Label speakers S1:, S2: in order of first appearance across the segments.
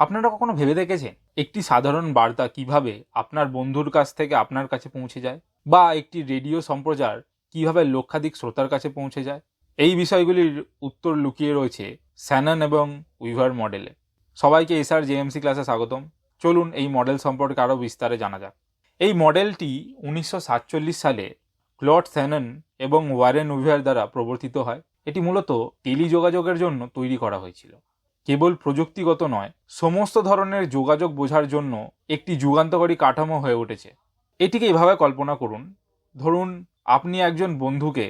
S1: আপনারা কখনো ভেবে দেখেছেন একটি সাধারণ বার্তা কীভাবে আপনার বন্ধুর কাছ থেকে আপনার কাছে পৌঁছে যায়? বা একটি রেডিও সম্প্রচার কীভাবে লক্ষাধিক শ্রোতার কাছে পৌঁছে যায়? এই বিষয়গুলির উত্তর লুকিয়ে রয়েছে স্যানন এবং উইভার মডেলে। সবাইকে এসআর জেএমসি ক্লাসে স্বাগতম। চলুন এই মডেল সম্পর্কে আরও বিস্তারে জানা যাক। এই মডেলটি উনিশশো সাতচল্লিশ সালে ক্লড স্যানন এবং ওয়ারেন উইভার দ্বারা প্রবর্তিত হয়। এটি মূলত টেলিযোগাযোগের জন্য তৈরি করা হয়েছিল। কেবল প্রযুক্তিগত নয়, সমস্ত ধরনের যোগাযোগ বোঝার জন্য একটি যুগান্তকারী কাঠামো হয়ে উঠেছে। এটিকে এভাবে কল্পনা করুন। ধরুন, আপনি একজন বন্ধুকে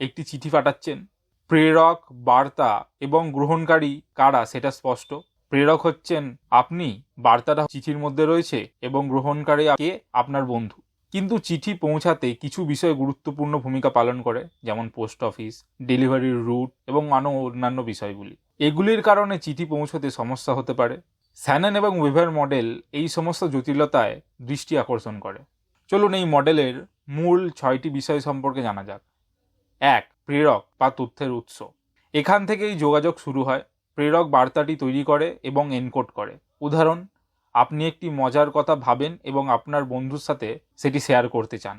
S1: একটি চিঠি পাঠাচ্ছেন। প্রেরক, বার্তা এবং গ্রহণকারী কারা সেটা স্পষ্ট। প্রেরক হচ্ছেন আপনি, বার্তাটা চিঠির মধ্যে রয়েছে এবং গ্রহণকারী কে আপনার বন্ধু। কিন্তু চিঠি পৌঁছাতে কিছু বিষয় গুরুত্বপূর্ণ ভূমিকা পালন করে, যেমন পোস্ট অফিস ডেলিভারির রুট এবং আরও অন্যান্য বিষয়গুলি। এগুলির কারণে চিঠি পৌঁছতে সমস্যা হতে পারে। স্যানন এবং ওয়েভার মডেল এই সমস্ত জটিলতায় দৃষ্টি আকর্ষণ করে। চলুন এই মডেলের মূল ছয়টি বিষয় সম্পর্কে জানা যাক। এক, প্রেরক বা তথ্যের উৎস। এখান থেকেই যোগাযোগ শুরু হয়। প্রেরক বার্তাটি তৈরি করে এবং এনকোড করে। উদাহরণ আপনি একটি মজার কথা ভাবেন এবং আপনার বন্ধুর সাথে সেটি শেয়ার করতে চান।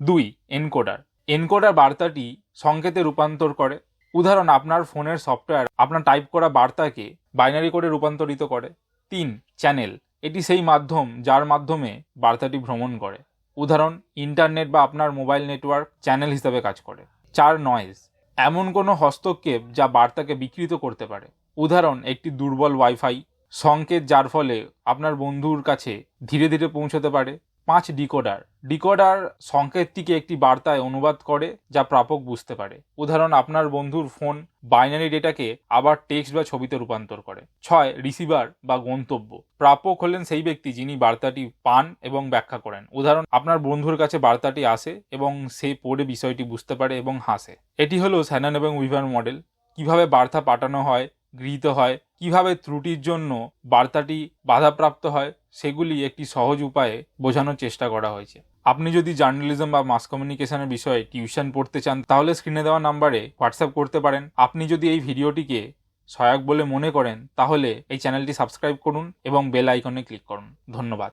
S1: দুই এনকোডার এনকোডার বার্তাটি সংকেতে রূপান্তর করে। উদাহরণ, আপনার ফোনের সফটওয়্যার আপনার টাইপ করা বার্তাকে বাইনারি করে রূপান্তরিত করে। তিন চ্যানেল এটি সেই মাধ্যম যার মাধ্যমে বার্তাটি ভ্রমণ করে। উদাহরণ ইন্টারনেট বা আপনার মোবাইল নেটওয়ার্ক চ্যানেল হিসাবে কাজ করে। চার নয়েজ এমন কোনো হস্তক্ষেপ যা বার্তাকে বিকৃত করতে পারে। উদাহরণ, একটি দুর্বল ওয়াইফাই সংকেত যার ফলে আপনার বন্ধুর কাছে ধীরে ধীরে পৌঁছতে পারে। পাঁচ ডিকোডার। ডিকোডার সংকেতটিকে একটি বার্তায় অনুবাদ করে যা প্রাপক বুঝতে পারে। উদাহরণ, আপনার বন্ধুর ফোন বাইনারি ডেটাকে আবার টেক্সট বা ছবিতে রূপান্তর করে। ছয়, রিসিভার বা গন্তব্য। প্রাপক হলেন সেই ব্যক্তি যিনি বার্তাটি পান এবং ব্যাখ্যা করেন। উদাহরণ, আপনার বন্ধুর কাছে বার্তাটি আসে এবং সে পড়ে বিষয়টি বুঝতে পারে এবং হাসে। এটি হলো স্যানন এবং উইভার মডেল। কীভাবে বার্তা পাঠানো হয় গৃহীত হয়। কীভাবে ত্রুটির জন্য বার্তাটি বাধাপ্রাপ্ত হয়, সেগুলি একটি সহজ উপায়ে বোঝানোর চেষ্টা করা হয়েছে। আপনি যদি জার্নালিজম বা মাস কমিউনিকেশনের বিষয়ে টিউশন পড়তে চান, তাহলে স্ক্রিনে দেওয়া নাম্বারে হোয়াটসঅ্যাপ করতে পারেন। আপনি যদি এই ভিডিওটিকে সহায়ক বলে মনে করেন, তাহলে এই চ্যানেলটি সাবস্ক্রাইব করুন এবং বেল আইকনে ক্লিক করুন। ধন্যবাদ।